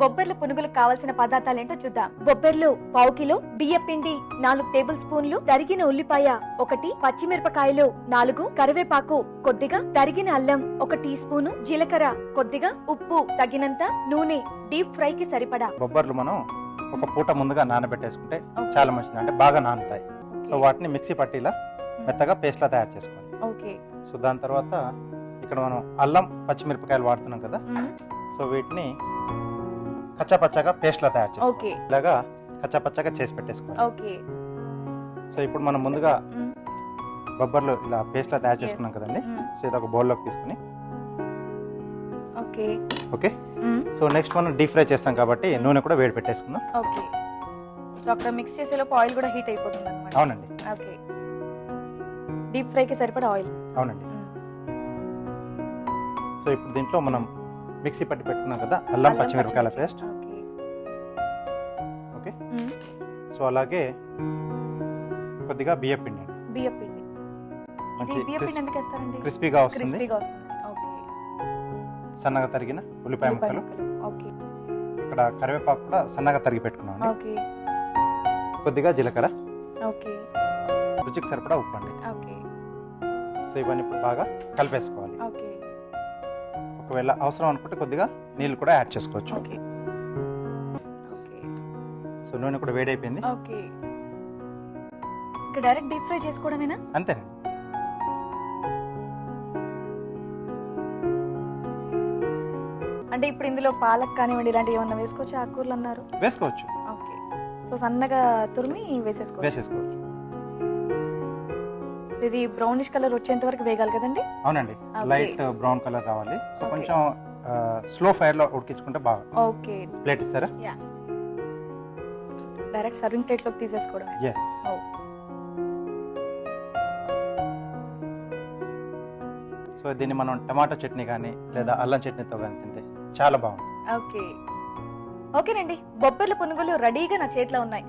బొబ్బర్ల పునుగులకు కావాల్సిన పదార్థాలు ఏంటో చూద్దాం. బొబ్బర్లు పావు కిలో బియ్య పిండి నాలుగు టేబుల్ స్పూన్లు తరిగిన ఉల్లిపాయ ఒకటి పచ్చిమిరపకాయలు నాలుగు కరివేపాకు కొద్దిగా తరిగిన అల్లం ఒక టీ స్పూను జీలకర్ర కొద్దిగా ఉప్పు తగినంత నూనె డీప్ ఫ్రై కి సరిపడా. బొబ్బర్లు మనం ఒక పూట ముందుగా నానబెట్టేసుకుంటే చాలా మంచిది. అంటే బాగా నానుతాయి. సో వాటిని మిక్సీ పట్టీలా మెత్తగా పేస్ట్లా తయారు చేసుకోవాలి. ఓకే. సో దాని తర్వాత ఇక్కడ మనం అల్లం పచ్చిమిరపకాయలు వాడుతున్నాం కదా. సో వీటిని కచ్చాపచ్చాగా పేస్ట్లా తయారు చేసుకోవాలి. ఓకే ఇలాగా కచ్చాపచ్చాగా చేసి పెట్టేసుకోవాలి. ఓకే సో ఇప్పుడు మనం ముందుగా బొబ్బర్లు ఇలా పేస్ట్లా తయారు Yes. చేసుకున్నాం కదండి. సో ఇది ఒక బౌల్లోకి తీసుకుని. ఓకే ఓకే సో నెక్స్ట్ మనం డీప్ ఫ్రై చేస్తాం కాబట్టి నూనె కూడా వేడి పెట్టేసుకుందాం. ఓకే సో అక్కడ మిక్స్ చేసేలోపు ఆయిల్ కూడా హీట్ అయిపోతుంది అనమాట అవునండి. ఓకే డీప్ ఫ్రైకి సరిపడా ఆయిల్ అవునండి. సో ఇప్పుడు దీంట్లో మనం మిక్సీ పట్టి పెట్టుకున్నాం కదా అల్లం పచ్చిమిరపకాయల పేస్ట్. ఓకే. సో అలాగే కొద్దిగా బియ్య పిండి బియ్య పిండి. మంచి క్రిస్పీగా వస్తుంది. సన్నగా తరిగిన ఉల్లిపాయ ముక్కలు. ఇక్కడ కరివేపాకు కూడా సన్నగా తరిగి పెట్టుకున్నాం కొద్దిగా జీలకర్ర. ఓకే. రుచికి సరిపడా ఉప్పు అండి. ఓకే. సో ఇవన్నీ ఇప్పుడు బాగా కలిపేసుకోవాలి. ఓకే. ఒకవేళ అవసరం అనుకుంటే కొద్దిగా నీళ్ళు కూడా యాడ్ చేసుకోవచ్చు. ఓకే. ఓకే. సో నూనె కూడా వేడైపోయింది. ఓకే. ఇంకా డైరెక్ట్ డీప్ ఫ్రై చేసుకోవడమేనా? అంతేనండి. అంటే ఇప్పుడు ఇందులో పాలక్ కానివ్వండి ఇలాంటివి ఏమన్నా వేసుకోవచ్చు? ఆకుకూరలు అన్నారు. వేసుకోవచ్చు. ఓకే. సో సన్నగా తురిమి వేసేసుకోవచ్చు. వేసేసుకోవచ్చు. ఇది బ్రౌనిష్ కలర్ వచ్చేంత వరకు వేగాలి కదండి? అవునండి. లైట్ బ్రౌన్ కలర్ రావాలి. సో. కొంచెం స్లో ఫైర్లో ఉడికించుకుంటే బాగా ఓకే ప్లేట్ ఇస్తారా? డైరెక్ట్ సర్వింగ్ ప్లేట్లోకి తీసేసుకోవడమే. Yes Oh. సో దీన్ని మనం టమాటో చట్నీ కానీ లేదా అల్లం చట్నీతో కానీ తింటే చాలా బాగుంటుంది. ఓకే ఓకేనండి బొబ్బర్ల పునుగులు రెడీగా నా చేతిలో ఉన్నాయి.